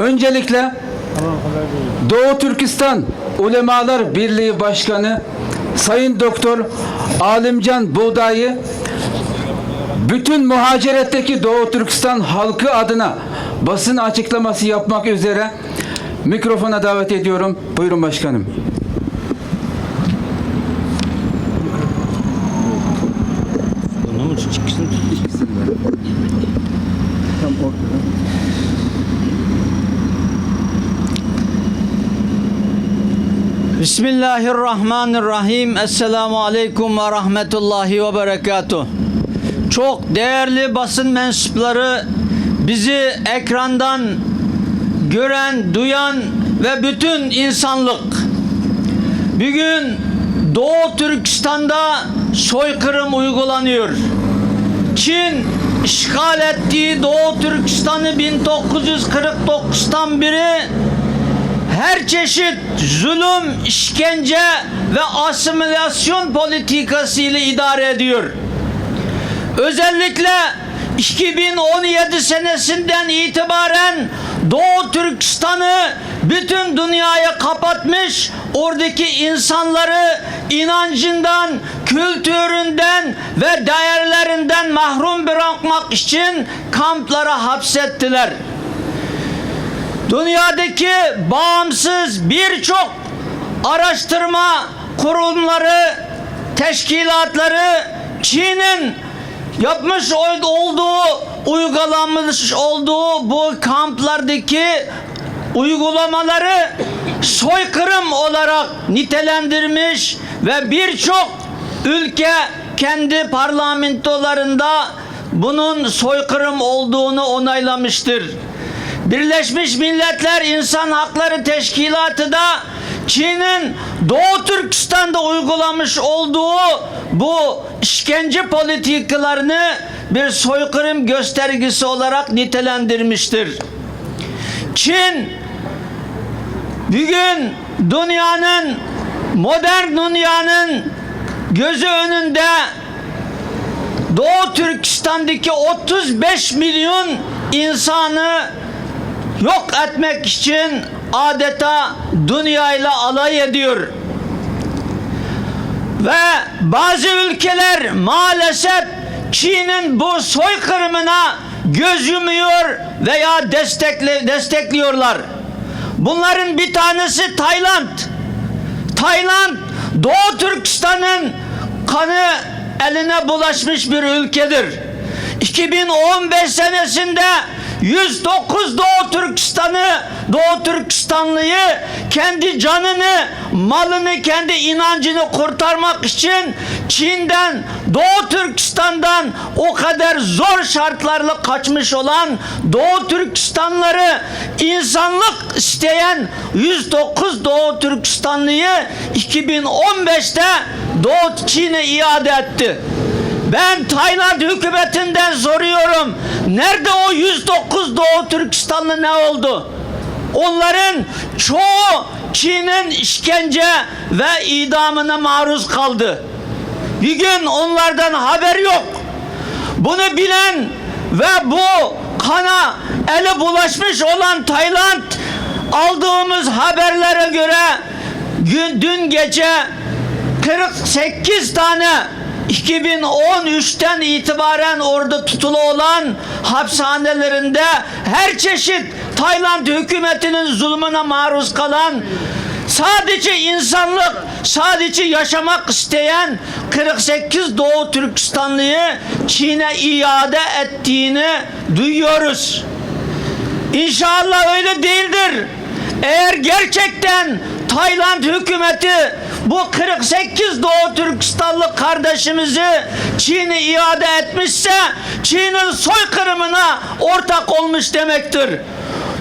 Öncelikle Doğu Türkistan Ulemalar Birliği Başkanı Sayın Doktor Alimcan Buğday'ı bütün muhaciretteki Doğu Türkistan halkı adına basın açıklaması yapmak üzere mikrofona davet ediyorum. Buyurun başkanım. Bismillahirrahmanirrahim. Esselamu aleyküm ve rahmetullahi ve berekatuh. Çok değerli basın mensupları bizi ekrandan gören, duyan ve bütün insanlık Bugün Doğu Türkistan'da soykırım uygulanıyor. Çin işgal ettiği Doğu Türkistan'ı 1949'tan beri her çeşit zulüm, işkence ve asimilasyon politikası ile idare ediyor. Özellikle 2017 senesinden itibaren Doğu Türkistan'ı bütün dünyaya kapatmış, oradaki insanları inancından, kültüründen ve değerlerinden mahrum bırakmak için kamplara hapsettiler. Dünyadaki bağımsız birçok araştırma kurumları, teşkilatları Çin'in yapmış ol- olduğu, uygulanmış olduğu bu kamplardaki uygulamaları soykırım olarak nitelendirmiş ve birçok ülke kendi parlamentolarında bunun soykırım olduğunu onaylamıştır. Birleşmiş Milletler İnsan Hakları Teşkilatı da Çin'in Doğu Türkistan'da uygulamış olduğu bu işkence politikalarını bir soykırım göstergesi olarak nitelendirmiştir. Çin bugün dünyanın modern dünyanın gözü önünde Doğu Türkistan'daki 35 milyon insanı yok etmek için adeta dünyayla alay ediyor. Ve bazı ülkeler maalesef Çin'in bu soykırımına göz yumuyor veya destekle, destekliyorlar. Bunların bir tanesi Tayland. Tayland Doğu Türkistan'ın kanı eline bulaşmış bir ülkedir. 2015 senesinde 109 Doğu Türkistan'ı, Doğu Türkistanlıyı kendi canını, malını, kendi inancını kurtarmak için Çin'den, Doğu Türkistan'dan o kadar zor şartlarla kaçmış olan Doğu Türkistanları insanlık isteyen 109 Doğu Türkistanlıyı 2015'te Doğu Çin'e iade etti. Ben Tayland hükümetinden soruyorum. Nerede o 109 Doğu Türkistanlı ne oldu? Onların çoğu Çin'in işkence ve idamına maruz kaldı. Bir gün onlardan haber yok. Bunu bilen ve bu kana eli bulaşmış olan Tayland aldığımız haberlere göre gün, dün gece 48 tane 2013'ten itibaren orada tutulu olan hapishanelerinde her çeşit Tayland hükümetinin zulmüne maruz kalan sadece insanlık, sadece yaşamak isteyen 48 Doğu Türkistanlıyı Çin'e iade ettiğini duyuyoruz. İnşallah öyle değildir. Eğer gerçekten Tayland hükümeti bu 48 Doğu Türkistanlı kardeşimizi Çin'e iade etmişse Çin'in soykırımına ortak olmuş demektir.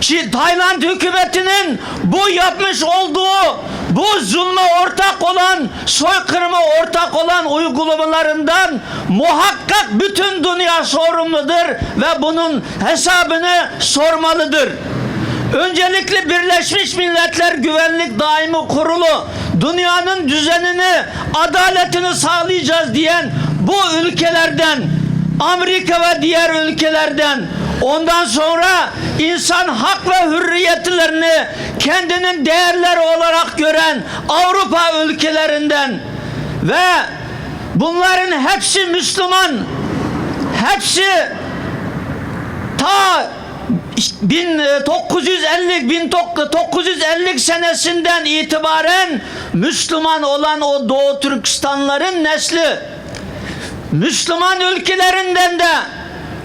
Çin, Tayland hükümetinin bu yapmış olduğu bu zulme ortak olan, soykırıma ortak olan uygulamalarından muhakkak bütün dünya sorumludur ve bunun hesabını sormalıdır. Öncelikle Birleşmiş Milletler Güvenlik Daimi Kurulu dünyanın düzenini, adaletini sağlayacağız diyen bu ülkelerden Amerika ve diğer ülkelerden Ondan sonra insan hak ve hürriyetlerini kendinin değerleri olarak gören Avrupa ülkelerinden ve bunların hepsi Müslüman, hepsi ta 1950 1950 senesinden itibaren Müslüman olan o Doğu Türkistanların nesli Müslüman ülkelerinden de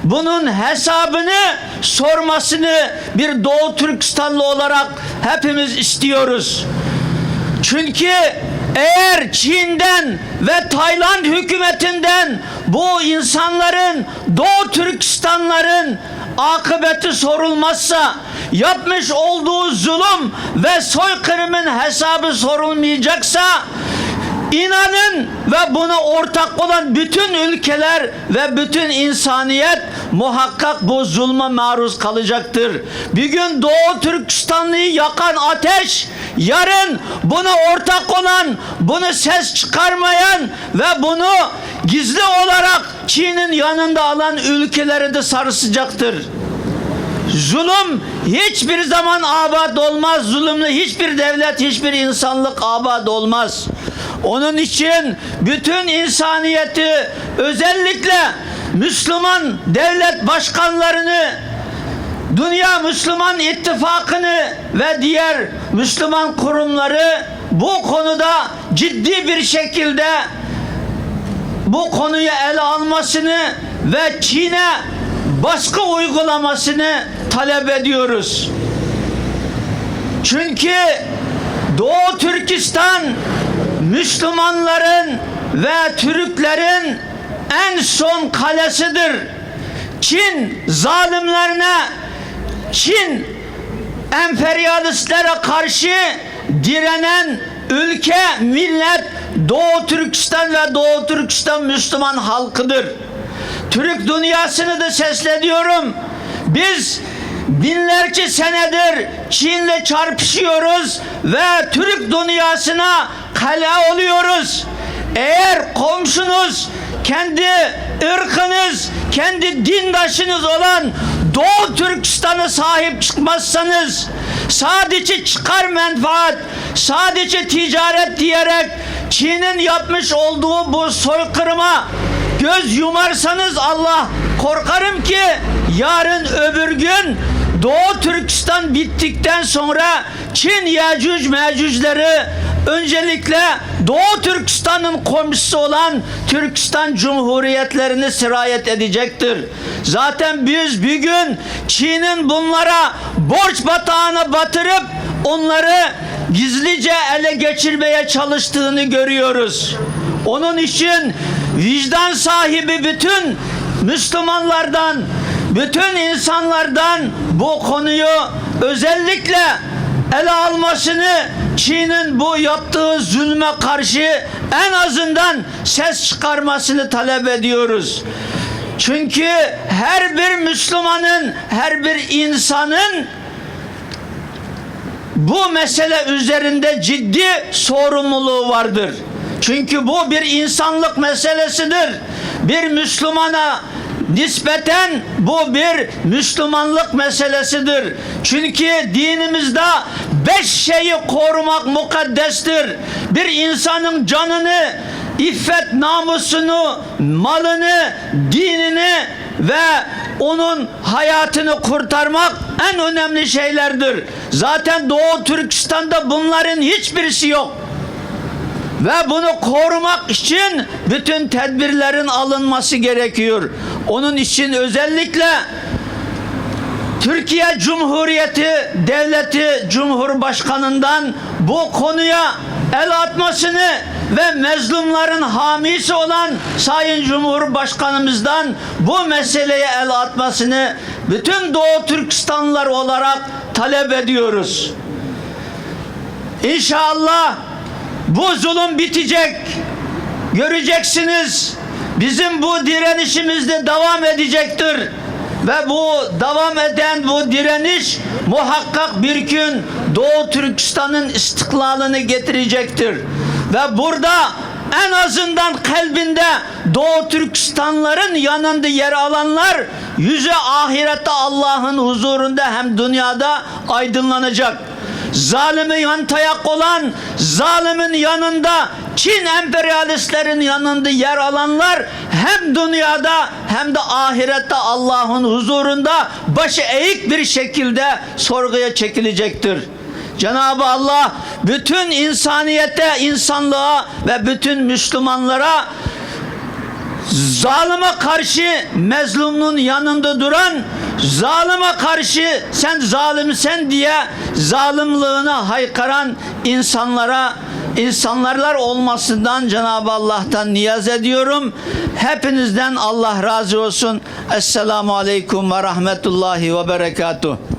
bunun hesabını sormasını bir Doğu Türkistanlı olarak hepimiz istiyoruz. Çünkü eğer Çin'den ve Tayland hükümetinden bu insanların Doğu Türkistanların akıbeti sorulmazsa yapmış olduğu zulüm ve soykırımın hesabı sorulmayacaksa İnanın ve buna ortak olan bütün ülkeler ve bütün insaniyet muhakkak bu zulme maruz kalacaktır. Bir gün Doğu Türkistanlı'yı yakan ateş, yarın buna ortak olan, bunu ses çıkarmayan ve bunu gizli olarak Çin'in yanında alan ülkeleri de sarsıcaktır. Zulüm hiçbir zaman abad olmaz. Zulümlü hiçbir devlet, hiçbir insanlık abad olmaz. Onun için bütün insaniyeti özellikle Müslüman devlet başkanlarını Dünya Müslüman İttifakı'nı ve diğer Müslüman kurumları bu konuda ciddi bir şekilde bu konuyu ele almasını ve Çin'e baskı uygulamasını talep ediyoruz. Çünkü Doğu Türkistan Müslümanların ve Türklerin en son kalesidir. Çin zalimlerine, Çin emperyalistlere karşı direnen ülke, millet Doğu Türkistan ve Doğu Türkistan Müslüman halkıdır. Türk dünyasını da sesleniyorum. Biz binlerce senedir Çin'le çarpışıyoruz ve Türk dünyasına kale oluyoruz. Eğer komşunuz kendi ırkınız, kendi dindaşınız olan Doğu Türkistan'a sahip çıkmazsanız sadece çıkar menfaat, sadece ticaret diyerek Çin'in yapmış olduğu bu soykırıma göz yumarsanız Allah korkarım ki yarın öbür gün Doğu Türkistan bittikten sonra Çin Yecüc Mecücleri öncelikle Doğu Türkistan'ın komşusu olan Türkistan Cumhuriyetlerini sirayet edecektir. Zaten biz bir gün Çin'in bunlara borç batağına batırıp onları gizlice ele geçirmeye çalıştığını görüyoruz. Onun için vicdan sahibi bütün Müslümanlardan, bütün insanlardan bu konuyu özellikle ele almasını Çin'in bu yaptığı zulme karşı en azından ses çıkarmasını talep ediyoruz. Çünkü her bir Müslümanın, her bir insanın bu mesele üzerinde ciddi sorumluluğu vardır. Çünkü bu bir insanlık meselesidir. Bir Müslümana nispeten bu bir Müslümanlık meselesidir. Çünkü dinimizde beş şeyi korumak mukaddestir. Bir insanın canını, iffet namusunu, malını, dinini ve onun hayatını kurtarmak en önemli şeylerdir. Zaten Doğu Türkistan'da bunların hiçbirisi yok. Ve bunu korumak için bütün tedbirlerin alınması gerekiyor. Onun için özellikle Türkiye Cumhuriyeti Devleti Cumhurbaşkanından bu konuya el atmasını ve mezlumların hamisi olan Sayın Cumhurbaşkanımızdan bu meseleye el atmasını bütün Doğu Türkistanlılar olarak talep ediyoruz. İnşallah bu zulüm bitecek. Göreceksiniz. Bizim bu direnişimiz de devam edecektir. Ve bu devam eden bu direniş muhakkak bir gün Doğu Türkistan'ın istiklalını getirecektir. Ve burada en azından kalbinde Doğu Türkistanların yanında yer alanlar yüzü ahirette Allah'ın huzurunda hem dünyada aydınlanacak. Zalimi yan tayak olan zalimin yanında Çin emperyalistlerin yanında yer alanlar hem dünyada hem de ahirette Allah'ın huzurunda başı eğik bir şekilde sorguya çekilecektir. Cenab-ı Allah bütün insaniyete, insanlığa ve bütün Müslümanlara Zalime karşı mezlumluğun yanında duran zalime karşı sen zalimsen diye zalimliğine haykıran insanlara insanlarlar olmasından Cenab-ı Allah'tan niyaz ediyorum. Hepinizden Allah razı olsun. Esselamu Aleyküm ve Rahmetullahi ve Berekatuhu.